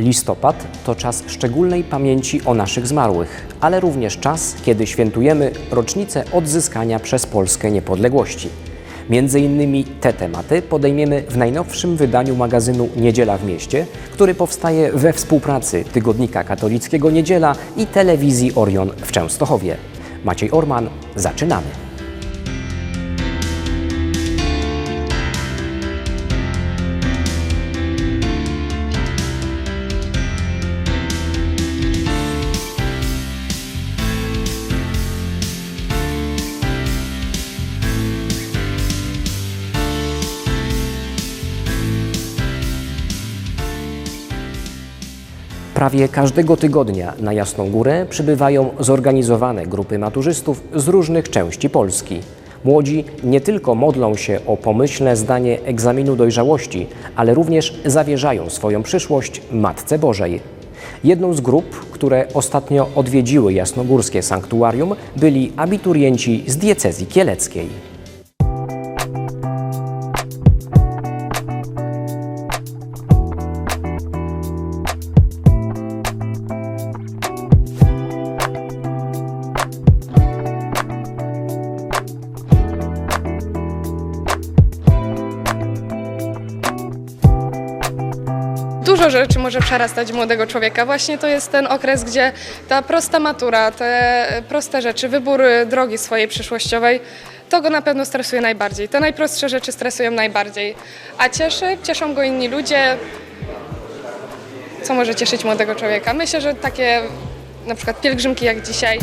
Listopad to czas szczególnej pamięci o naszych zmarłych, ale również czas, kiedy świętujemy rocznicę odzyskania przez Polskę niepodległości. Między innymi te tematy podejmiemy w najnowszym wydaniu magazynu Niedziela w mieście, który powstaje we współpracy Tygodnika Katolickiego Niedziela i Telewizji Orion w Częstochowie. Maciej Orman, zaczynamy. Prawie każdego tygodnia na Jasną Górę przybywają zorganizowane grupy maturzystów z różnych części Polski. Młodzi nie tylko modlą się o pomyślne zdanie egzaminu dojrzałości, ale również zawierzają swoją przyszłość Matce Bożej. Jedną z grup, które ostatnio odwiedziły jasnogórskie sanktuarium, byli abiturienci z diecezji kieleckiej. Przerastać młodego człowieka. Właśnie to jest ten okres, gdzie ta prosta matura, te proste rzeczy, wybór drogi swojej przyszłościowej, to go na pewno stresuje najbardziej. Te najprostsze rzeczy stresują najbardziej. A cieszy, cieszą go inni ludzie. Co może cieszyć młodego człowieka? Myślę, że takie na przykład pielgrzymki jak dzisiaj.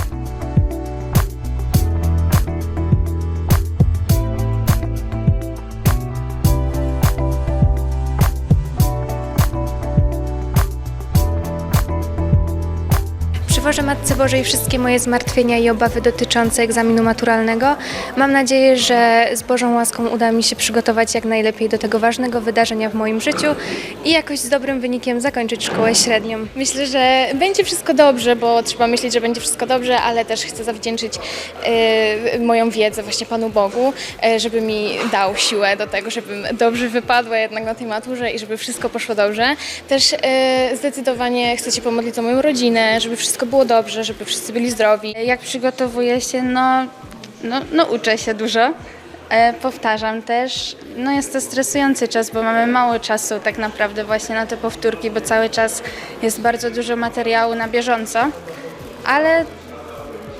Przywożę Matce Bożej wszystkie moje zmartwienia i obawy dotyczące egzaminu maturalnego. Mam nadzieję, że z Bożą łaską uda mi się przygotować jak najlepiej do tego ważnego wydarzenia w moim życiu i jakoś z dobrym wynikiem zakończyć szkołę średnią. Myślę, że będzie wszystko dobrze, bo trzeba myśleć, że będzie wszystko dobrze, ale też chcę zawdzięczyć e, moją wiedzę właśnie Panu Bogu, e, żeby mi dał siłę do tego, żebym dobrze wypadła jednak na tej maturze i żeby wszystko poszło dobrze. Też e, zdecydowanie chcę się pomodlić o moją rodzinę, żeby wszystko było dobrze, żeby wszyscy byli zdrowi. Jak przygotowuję się, no, no, no uczę się dużo. E, powtarzam też. No jest to stresujący czas, bo mamy mało czasu tak naprawdę właśnie na te powtórki, bo cały czas jest bardzo dużo materiału na bieżąco. Ale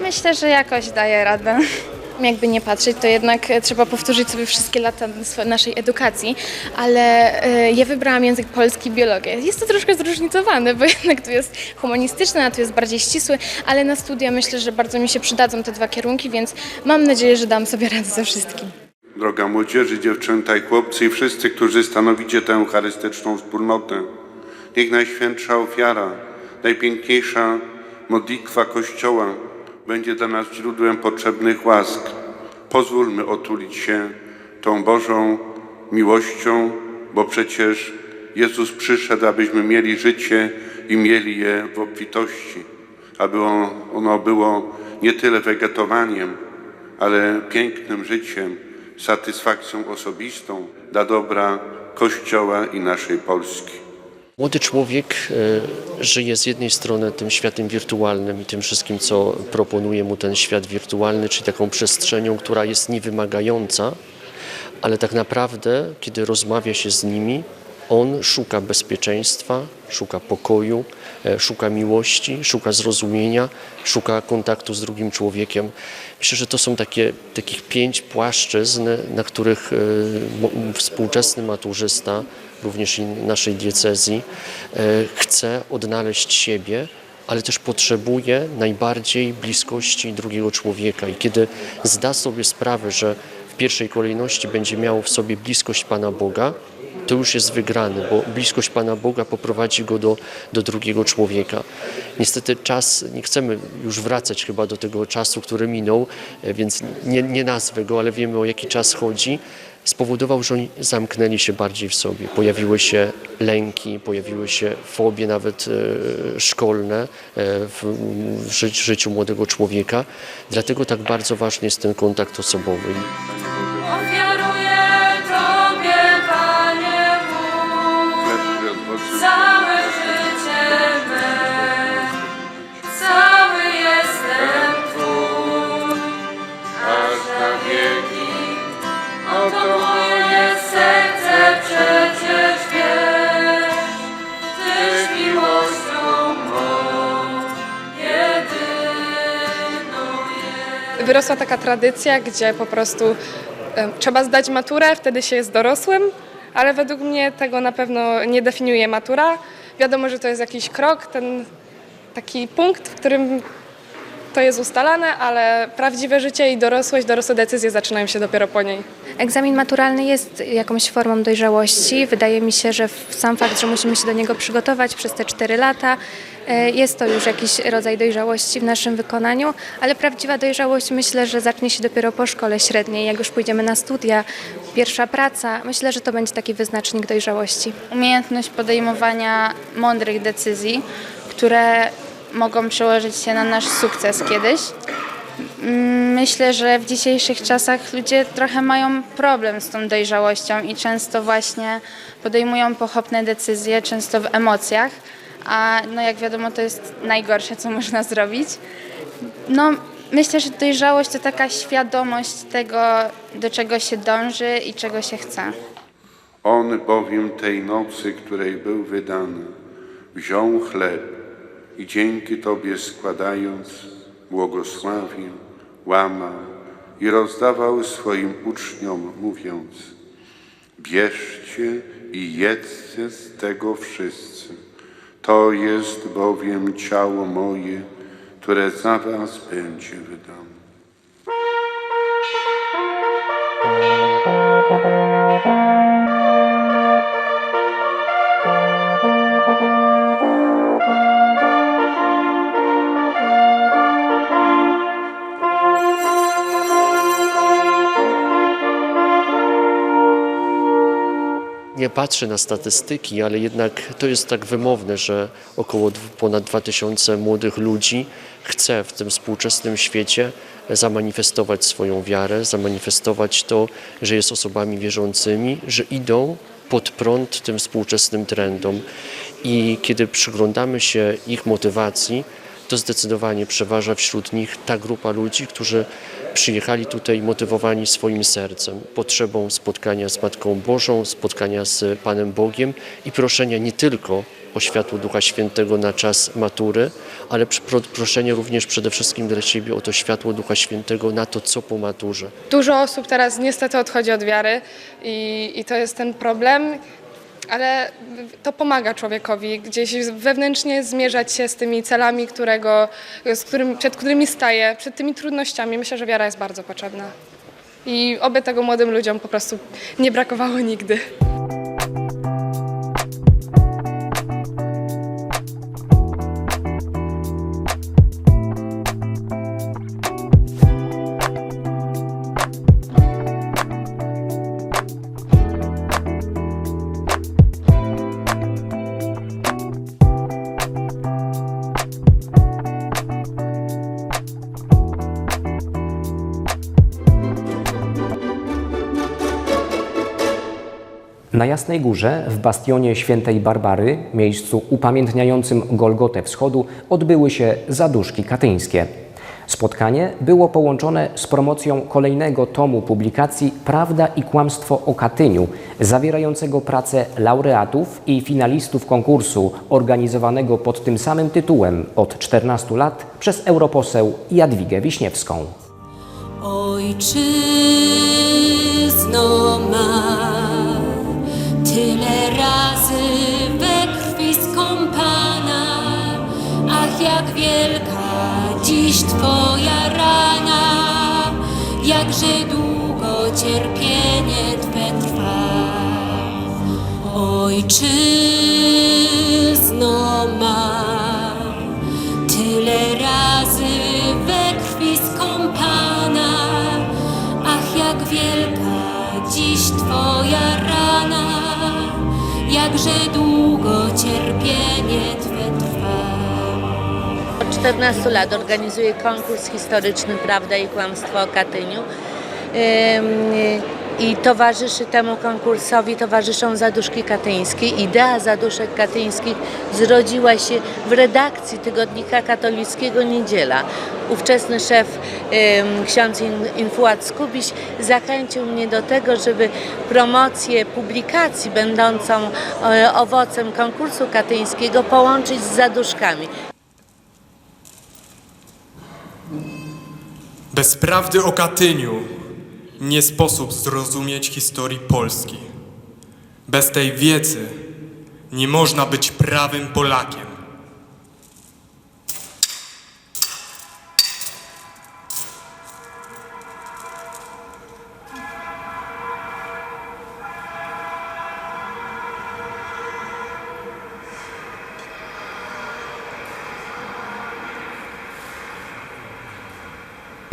myślę, że jakoś daję radę. Jakby nie patrzeć, to jednak e, trzeba powtórzyć sobie wszystkie lata naszej edukacji, ale e, ja wybrałam język polski biologię. Jest to troszkę zróżnicowane, bo jednak tu jest humanistyczny, a tu jest bardziej ścisły, ale na studia myślę, że bardzo mi się przydadzą te dwa kierunki, więc mam nadzieję, że dam sobie radę ze wszystkim. Droga młodzieży, dziewczęta i chłopcy i wszyscy, którzy stanowicie tę eucharystyczną wspólnotę, niech najświętsza ofiara, najpiękniejsza modlitwa Kościoła będzie dla nas źródłem potrzebnych łask. Pozwólmy otulić się tą Bożą miłością, bo przecież Jezus przyszedł, abyśmy mieli życie i mieli je w obfitości, aby on- ono było nie tyle wegetowaniem, ale pięknym życiem, satysfakcją osobistą dla dobra Kościoła i naszej Polski. Młody człowiek e, żyje z jednej strony tym światem wirtualnym i tym wszystkim, co proponuje mu ten świat wirtualny, czyli taką przestrzenią, która jest niewymagająca, ale tak naprawdę, kiedy rozmawia się z nimi, on szuka bezpieczeństwa, szuka pokoju, e, szuka miłości, szuka zrozumienia, szuka kontaktu z drugim człowiekiem. Myślę, że to są takie, takich pięć płaszczyzn, na których e, współczesny maturzysta, również i naszej diecezji, e, chce odnaleźć siebie, ale też potrzebuje najbardziej bliskości drugiego człowieka. I kiedy zda sobie sprawę, że w pierwszej kolejności będzie miał w sobie bliskość Pana Boga, to już jest wygrany, bo bliskość Pana Boga poprowadzi go do, do drugiego człowieka. Niestety czas, nie chcemy już wracać chyba do tego czasu, który minął, e, więc nie, nie nazwę go, ale wiemy o jaki czas chodzi spowodował, że oni zamknęli się bardziej w sobie. Pojawiły się lęki, pojawiły się fobie nawet e, szkolne e, w, w ży- życiu młodego człowieka. Dlatego tak bardzo ważny jest ten kontakt osobowy. Wyrosła taka tradycja, gdzie po prostu trzeba zdać maturę, wtedy się jest dorosłym, ale według mnie tego na pewno nie definiuje matura. Wiadomo, że to jest jakiś krok, ten taki punkt, w którym to jest ustalane, ale prawdziwe życie i dorosłość, dorosłe decyzje zaczynają się dopiero po niej. Egzamin maturalny jest jakąś formą dojrzałości. Wydaje mi się, że sam fakt, że musimy się do niego przygotować przez te 4 lata, e, jest to już jakiś rodzaj dojrzałości w naszym wykonaniu, ale prawdziwa dojrzałość myślę, że zacznie się dopiero po szkole średniej, jak już pójdziemy na studia, pierwsza praca. Myślę, że to będzie taki wyznacznik dojrzałości. Umiejętność podejmowania mądrych decyzji, które mogą przełożyć się na nasz sukces kiedyś. Mm, Myślę, że w dzisiejszych czasach ludzie trochę mają problem z tą dojrzałością i często właśnie podejmują pochopne decyzje, często w emocjach, a no jak wiadomo to jest najgorsze, co można zrobić. No, myślę, że dojrzałość to taka świadomość tego, do czego się dąży i czego się chce. On bowiem tej nocy, której był wydany, wziął chleb i dzięki Tobie składając, błogosławił, łamał i rozdawał swoim uczniom, mówiąc: Bierzcie i jedzcie z tego wszyscy. To jest bowiem ciało moje, które za Was będzie wydane. Nie patrzę na statystyki, ale jednak to jest tak wymowne, że około ponad 2000 młodych ludzi chce w tym współczesnym świecie zamanifestować swoją wiarę, zamanifestować to, że jest osobami wierzącymi, że idą pod prąd tym współczesnym trendom. I kiedy przyglądamy się ich motywacji, to zdecydowanie przeważa wśród nich ta grupa ludzi, którzy przyjechali tutaj motywowani swoim sercem, potrzebą spotkania z Matką Bożą, spotkania z Panem Bogiem i proszenia nie tylko o światło Ducha Świętego na czas matury, ale pr- pro- proszenie również przede wszystkim dla siebie o to światło Ducha Świętego na to, co po maturze. Dużo osób teraz niestety odchodzi od wiary i, i to jest ten problem, ale to pomaga człowiekowi gdzieś wewnętrznie zmierzać się z tymi celami, którego, z którym, przed którymi staje, przed tymi trudnościami. Myślę, że wiara jest bardzo potrzebna. I oby tego młodym ludziom po prostu nie brakowało nigdy. Na Jasnej Górze, w bastionie Świętej Barbary, miejscu upamiętniającym Golgotę Wschodu, odbyły się zaduszki katyńskie. Spotkanie było połączone z promocją kolejnego tomu publikacji Prawda i kłamstwo o Katyniu, zawierającego pracę laureatów i finalistów konkursu organizowanego pod tym samym tytułem od 14 lat przez europoseł Jadwigę Wiśniewską. Ojczyzno ma tyle razy we krwi skąpana, ach jak wielka dziś Twoja rana, jakże długo cierpienie Twe trwa. Ojczyzno ma 14 lat organizuję konkurs historyczny Prawda i Kłamstwo o Katyniu. I towarzyszy temu konkursowi, towarzyszą zaduszki katyńskie. Idea zaduszek katyńskich zrodziła się w redakcji tygodnika katolickiego Niedziela. Ówczesny szef, ksiądz In- Infuat Skubiś, zachęcił mnie do tego, żeby promocję publikacji będącą e, owocem konkursu katyńskiego połączyć z zaduszkami. Bez prawdy o Katyniu nie sposób zrozumieć historii Polski. Bez tej wiedzy nie można być prawym Polakiem.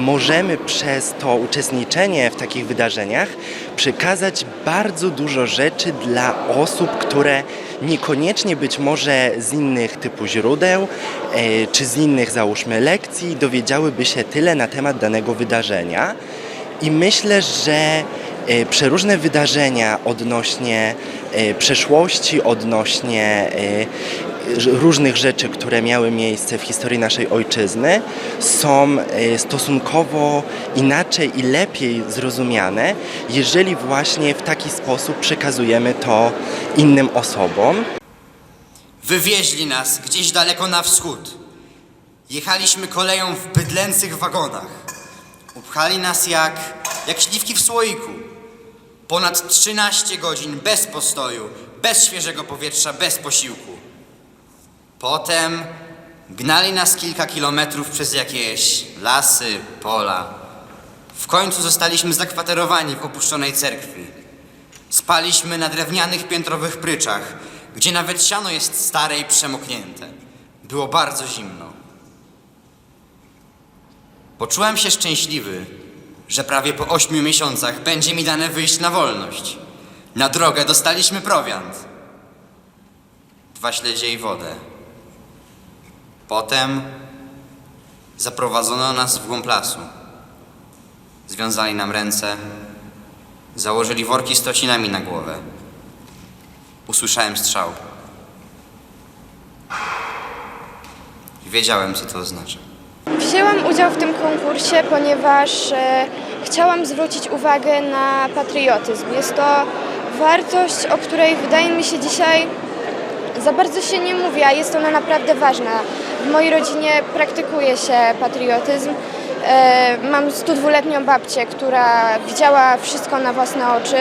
Możemy przez to uczestniczenie w takich wydarzeniach przekazać bardzo dużo rzeczy dla osób, które niekoniecznie być może z innych typu źródeł e, czy z innych załóżmy lekcji dowiedziałyby się tyle na temat danego wydarzenia. I myślę, że e, przeróżne wydarzenia odnośnie e, przeszłości, odnośnie różnych rzeczy, które miały miejsce w historii naszej ojczyzny, są e, stosunkowo inaczej i lepiej zrozumiane, jeżeli właśnie w taki sposób przekazujemy to innym osobom. Wywieźli nas gdzieś daleko na wschód. Jechaliśmy koleją w bydlęcych wagonach. Upchali nas jak, jak śliwki w słoiku. Ponad 13 godzin bez postoju, bez świeżego powietrza, bez posiłku. Potem gnali nas kilka kilometrów przez jakieś lasy, pola. W końcu zostaliśmy zakwaterowani w opuszczonej cerkwi. Spaliśmy na drewnianych piętrowych pryczach, gdzie nawet siano jest stare i przemoknięte. Było bardzo zimno. Poczułem się szczęśliwy, że prawie po ośmiu miesiącach będzie mi dane wyjść na wolność. Na drogę dostaliśmy prowiant. Dwa śledzie i wodę. Potem zaprowadzono nas w głąb lasu. Związali nam ręce, założyli worki z tocinami na głowę. Usłyszałem strzał. Wiedziałem, co to oznacza. Wzięłam udział w tym konkursie, ponieważ e, chciałam zwrócić uwagę na patriotyzm. Jest to wartość, o której wydaje mi się dzisiaj za bardzo się nie mówi, a jest ona naprawdę ważna. W mojej rodzinie praktykuje się patriotyzm. E, mam 102-letnią babcię, która widziała wszystko na własne oczy.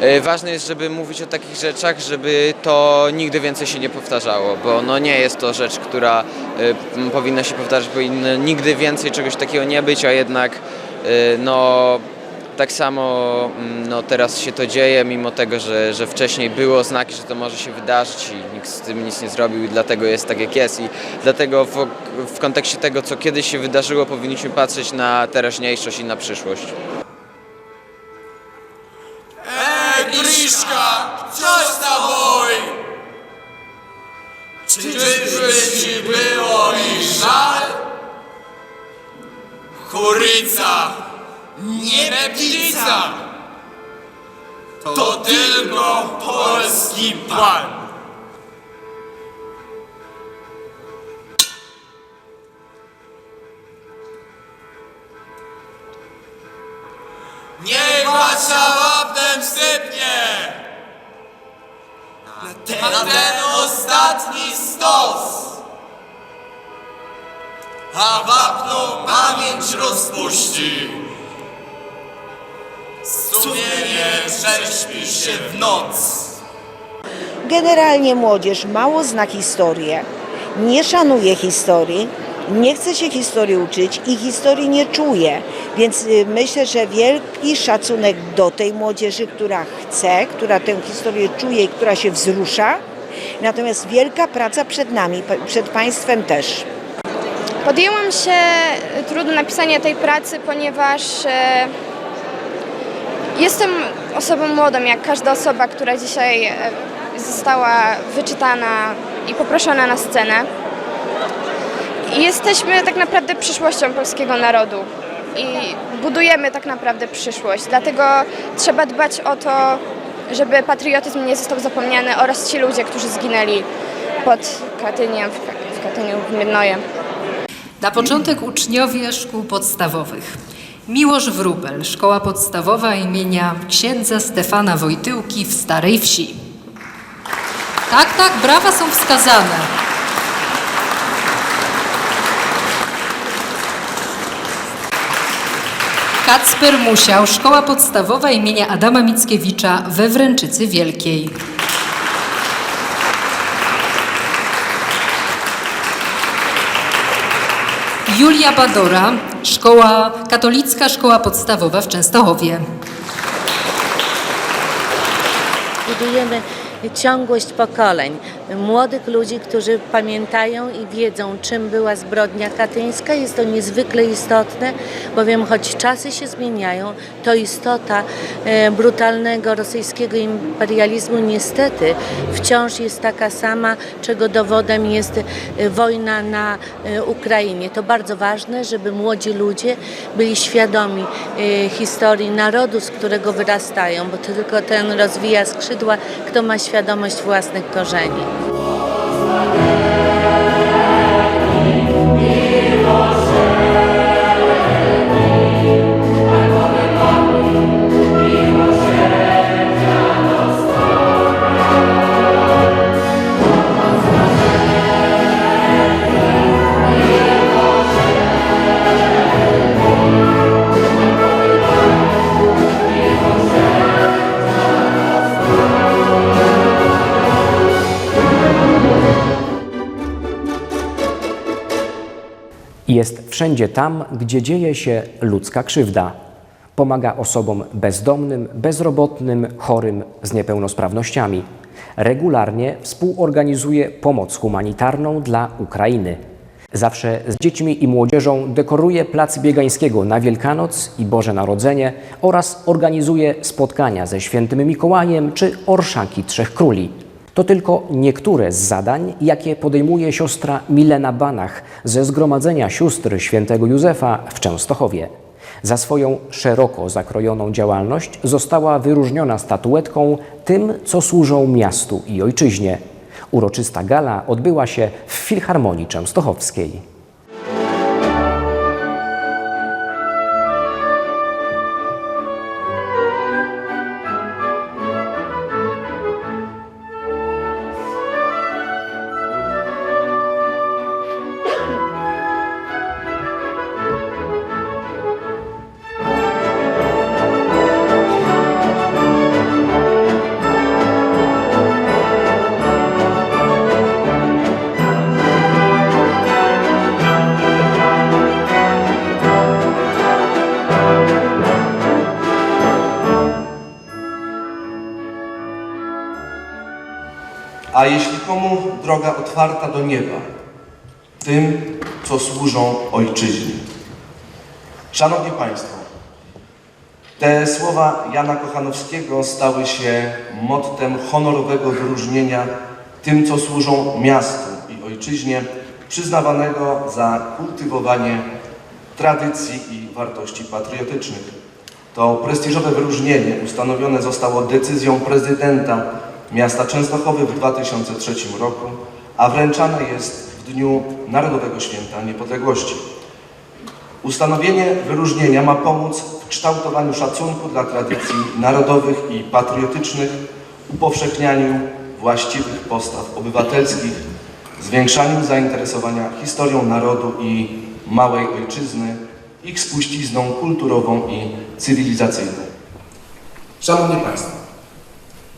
E, Ważne jest, żeby mówić o takich rzeczach, żeby to nigdy więcej się nie powtarzało, bo no nie jest to rzecz, która e, powinna się powtarzać, powinno nigdy więcej czegoś takiego nie być, a jednak no tak samo mm, no, teraz się to dzieje, mimo tego, że, że wcześniej były oznaki, że to może się wydarzyć i nikt z tym nic nie zrobił i dlatego jest tak jak jest i dlatego w, w kontekście tego, co kiedyś się wydarzyło, powinniśmy patrzeć na teraźniejszość i na przyszłość. Ptica, to tylko polski pan. Niech wasza wapnem sypnie! Na ten ostatni stos! A wapno pamięć rozpuści! Sumienie prześpi się w noc! Generalnie młodzież mało zna historię, nie szanuje historii, nie chce się historii uczyć i historii nie czuje. Więc y, myślę, że wielki szacunek do tej młodzieży, która chce, która tę historię czuje i która się wzrusza. Natomiast wielka praca przed nami, przed Państwem też. Podjęłam się trudu napisania tej pracy, ponieważ e, jestem osobą młodą, jak każda osoba, która dzisiaj e, została wyczytana i poproszona na scenę. Jesteśmy tak naprawdę przyszłością polskiego narodu i budujemy tak naprawdę przyszłość. Dlatego trzeba dbać o to, żeby patriotyzm nie został zapomniany oraz ci ludzie, którzy zginęli pod Katyniem, w, Ka- w Katyniu, w Miednoje. Na początek uczniowie szkół podstawowych. Miłosz Wróbel, szkoła podstawowa imienia księdza Stefana Wojtyłki w Starej Wsi. Tak, tak, brawa są wskazane. Kacper Musiał, Szkoła Podstawowa imienia Adama Mickiewicza we Wręczycy Wielkiej. Julia Badora, Szkoła Katolicka Szkoła Podstawowa w Częstochowie. Budujemy ciągłość pokoleń, młodych ludzi, którzy pamiętają i wiedzą, czym była zbrodnia katyńska. Jest to niezwykle istotne, bowiem choć czasy się zmieniają, to istota e, brutalnego rosyjskiego imperializmu niestety wciąż jest taka sama, czego dowodem jest e, wojna na e, Ukrainie. To bardzo ważne, żeby młodzi ludzie byli świadomi historii narodu, z którego wyrastają, bo tylko ten rozwija skrzydła, kto ma świadomość własnych korzeni. Jest wszędzie tam, gdzie dzieje się ludzka krzywda. Pomaga osobom bezdomnym, bezrobotnym, chorym, z niepełnosprawnościami. Regularnie współorganizuje pomoc humanitarną dla Ukrainy. Zawsze z dziećmi i młodzieżą dekoruje Plac Biegańskiego na Wielkanoc i Boże Narodzenie oraz organizuje spotkania ze Świętym Mikołajem czy Orszaki Trzech Króli. To tylko niektóre z zadań, jakie podejmuje siostra Milena Banach ze Zgromadzenia Sióstr Świętego Józefa w Częstochowie. Za swoją szeroko zakrojoną działalność została wyróżniona statuetką tym, co służą miastu i ojczyźnie. Uroczysta gala odbyła się w Filharmonii Częstochowskiej. A jeśli komu droga otwarta do nieba, tym, co służą ojczyźnie. Szanowni Państwo, te słowa Jana Kochanowskiego stały się mottem honorowego wyróżnienia tym, co służą miastu i ojczyźnie, przyznawanego za kultywowanie tradycji i wartości patriotycznych. To prestiżowe wyróżnienie ustanowione zostało decyzją prezydenta miasta Częstochowy w 2003 roku, a wręczane jest w dniu Narodowego Święta Niepodległości. Ustanowienie wyróżnienia ma pomóc w kształtowaniu szacunku dla tradycji narodowych i patriotycznych, upowszechnianiu właściwych postaw obywatelskich, zwiększaniu zainteresowania historią narodu i małej ojczyzny, ich spuścizną kulturową i cywilizacyjną. Szanowni Państwo,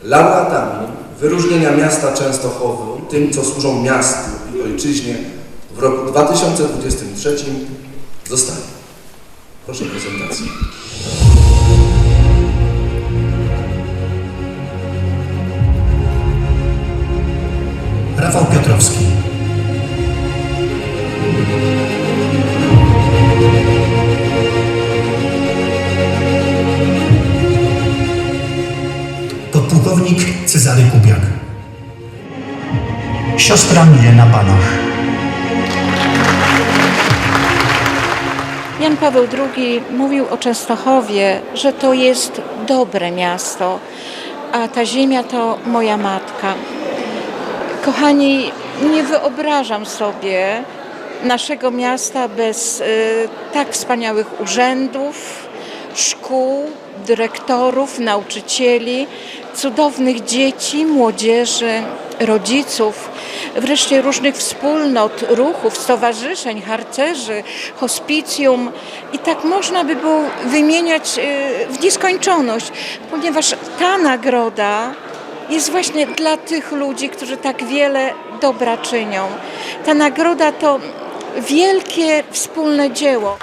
laureatami wyróżnienia miasta Częstochowy, tym co służą miastu i ojczyźnie w roku 2023 zostali. Proszę prezentację. Rafał Piotrowski. Cezary Kubiak. Siostra Milena Banach. Jan Paweł II mówił o Częstochowie, że to jest dobre miasto, a ta ziemia to moja matka. Kochani, nie wyobrażam sobie naszego miasta bez y, tak wspaniałych urzędów, szkół, dyrektorów, nauczycieli, cudownych dzieci, młodzieży, rodziców, wreszcie różnych wspólnot, ruchów, stowarzyszeń, harcerzy, hospicjum. I tak można by było wymieniać y, w nieskończoność, ponieważ ta nagroda jest właśnie dla tych ludzi, którzy tak wiele dobra czynią. Ta nagroda to wielkie wspólne dzieło.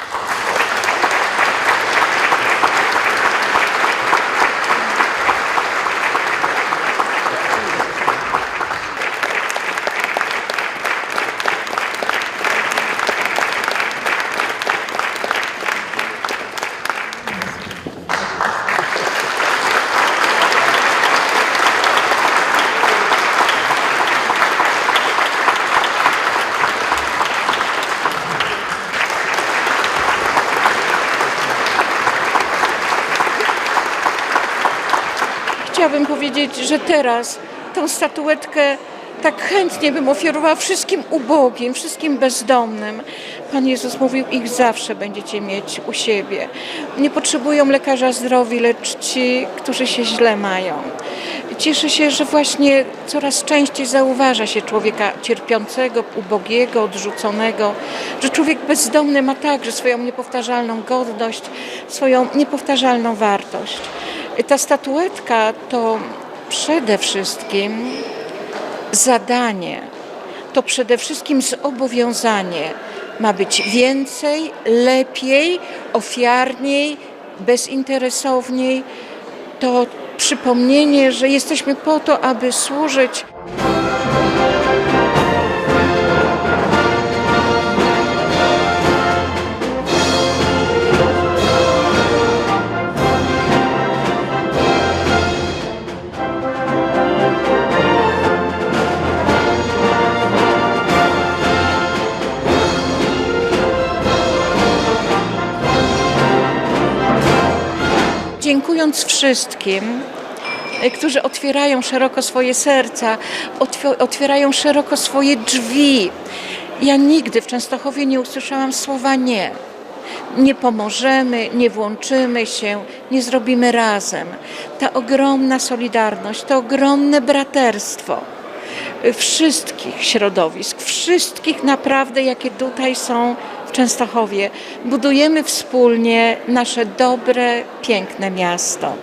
Powiedzieć, że teraz tą statuetkę tak chętnie bym ofiarowała wszystkim ubogim, wszystkim bezdomnym. Pan Jezus mówił, ich zawsze będziecie mieć u siebie. Nie potrzebują lekarza zdrowi, lecz ci, którzy się źle mają. Cieszę się, że właśnie coraz częściej zauważa się człowieka cierpiącego, ubogiego, odrzuconego, że człowiek bezdomny ma także swoją niepowtarzalną godność, swoją niepowtarzalną wartość. Ta statuetka to przede wszystkim zadanie, to przede wszystkim zobowiązanie. Ma być więcej, lepiej, ofiarniej, bezinteresowniej. To przypomnienie, że jesteśmy po to, aby służyć dziękując wszystkim, e, którzy otwierają szeroko swoje serca, otwi- otwierają szeroko swoje drzwi. Ja nigdy w Częstochowie nie usłyszałam słowa nie. Nie pomożemy, nie włączymy się, nie zrobimy razem. Ta ogromna solidarność, to ogromne braterstwo wszystkich środowisk, wszystkich naprawdę, jakie tutaj są Częstochowie. Budujemy wspólnie nasze dobre, piękne miasto.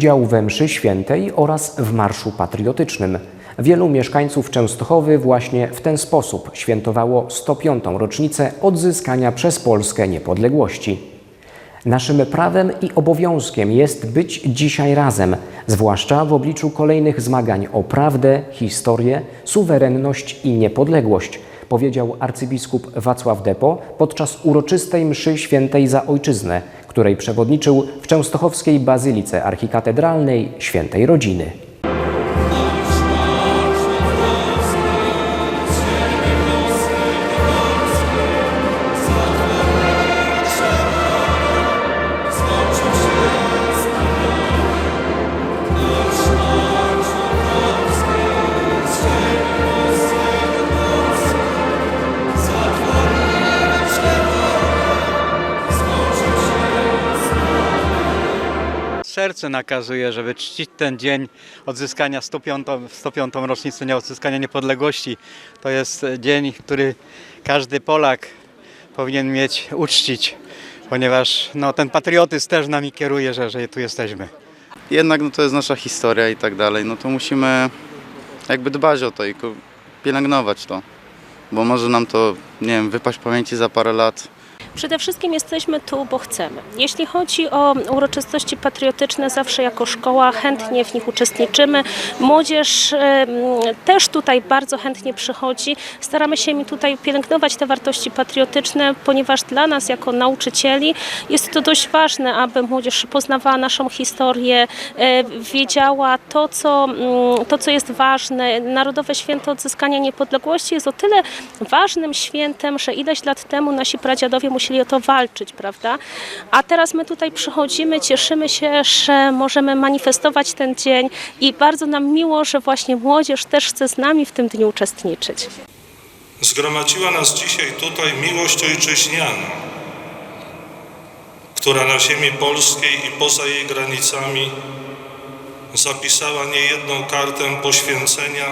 Udział we mszy świętej oraz w Marszu Patriotycznym. Wielu mieszkańców Częstochowy właśnie w ten sposób świętowało 105. rocznicę odzyskania przez Polskę niepodległości. Naszym prawem i obowiązkiem jest być dzisiaj razem, zwłaszcza w obliczu kolejnych zmagań o prawdę, historię, suwerenność i niepodległość, powiedział arcybiskup Wacław Depo podczas uroczystej mszy świętej za ojczyznę, której przewodniczył w częstochowskiej Bazylice Archikatedralnej Świętej Rodziny. Serce nakazuje, żeby czcić ten dzień odzyskania 105, 105 rocznicę nie- odzyskania niepodległości. To jest dzień, który każdy Polak powinien mieć, uczcić, ponieważ no, ten patriotyzm też nami kieruje, że, że tu jesteśmy. jednak no, to jest nasza historia i tak dalej, no to musimy jakby dbać o to i pielęgnować to. bo może nam to, nie wiem, wypaść pamięci za parę lat. Przede wszystkim jesteśmy tu, bo chcemy. Jeśli chodzi o uroczystości patriotyczne, zawsze jako szkoła chętnie w nich uczestniczymy. Młodzież też tutaj bardzo chętnie przychodzi. Staramy się mi tutaj pielęgnować te wartości patriotyczne, ponieważ dla nas jako nauczycieli jest to dość ważne, aby młodzież poznawała naszą historię, e, wiedziała to, co, mm, to, co jest ważne. Narodowe Święto Odzyskania Niepodległości jest o tyle ważnym świętem, że ileś lat temu nasi pradziadowie musieli o to walczyć, prawda? A teraz my tutaj przychodzimy, cieszymy się, że możemy manifestować ten dzień i bardzo nam miło, że właśnie młodzież też chce z nami w tym dniu uczestniczyć. Zgromadziła nas dzisiaj tutaj miłość ojczyźniana, która na ziemi polskiej i poza jej granicami zapisała niejedną kartę poświęcenia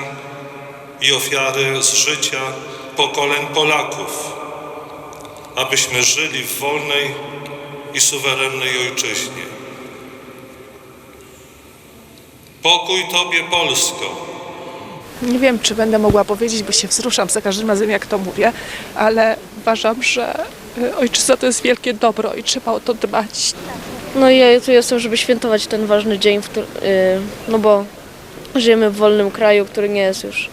i ofiary z życia pokoleń Polaków, abyśmy żyli w wolnej i suwerennej ojczyźnie. Pokój Tobie, Polsko! Nie wiem, czy będę mogła powiedzieć, bo się wzruszam za każdym razem, jak to mówię, ale uważam, że y, ojczyzna to jest wielkie dobro i trzeba o to dbać. No i ja tu jestem, żeby świętować ten ważny dzień, y, no bo żyjemy w wolnym kraju, który nie jest już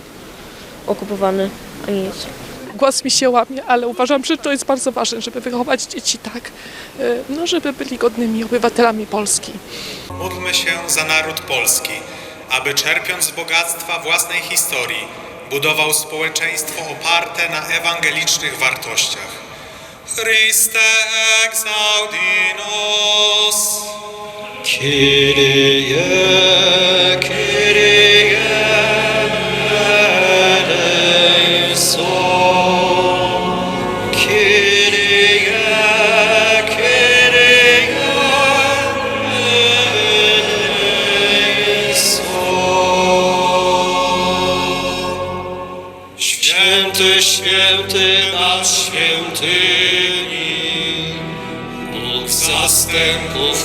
okupowany ani nic. Głos mi się łamie, ale uważam, że to jest bardzo ważne, żeby wychować dzieci tak, y, no żeby byli godnymi obywatelami Polski. Módlmy się za naród polski, aby czerpiąc z bogactwa własnej historii, budował społeczeństwo oparte na ewangelicznych wartościach. Christe exaudinos. Kyrie, Kyrie святині, Бог за стенку.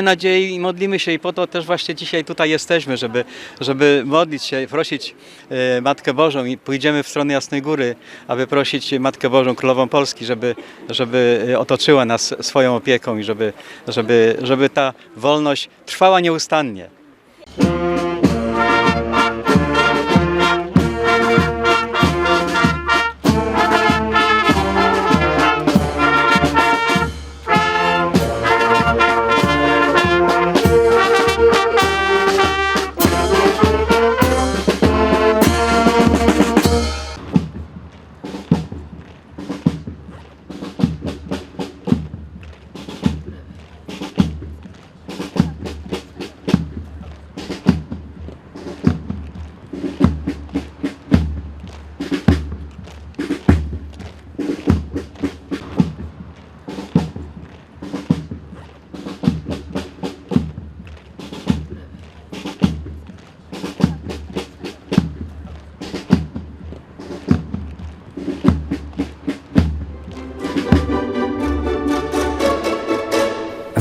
Mamy nadzieję i modlimy się i po to też właśnie dzisiaj tutaj jesteśmy, żeby, żeby modlić się, prosić e, Matkę Bożą i pójdziemy w stronę Jasnej Góry, aby prosić Matkę Bożą, Królową Polski, żeby, żeby e, otoczyła nas swoją opieką i żeby, żeby, żeby ta wolność trwała nieustannie.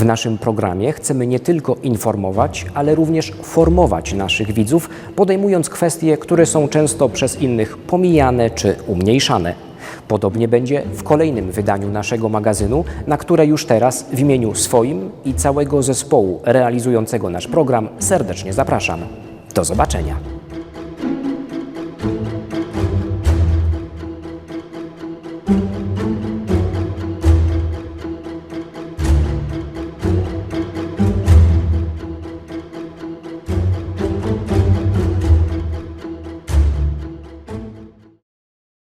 Naszym programie chcemy nie tylko informować, ale również formować naszych widzów, podejmując kwestie, które są często przez innych pomijane czy umniejszane. Podobnie będzie w kolejnym wydaniu naszego magazynu, na które już teraz w imieniu swoim i całego zespołu realizującego nasz program serdecznie zapraszam. Do zobaczenia.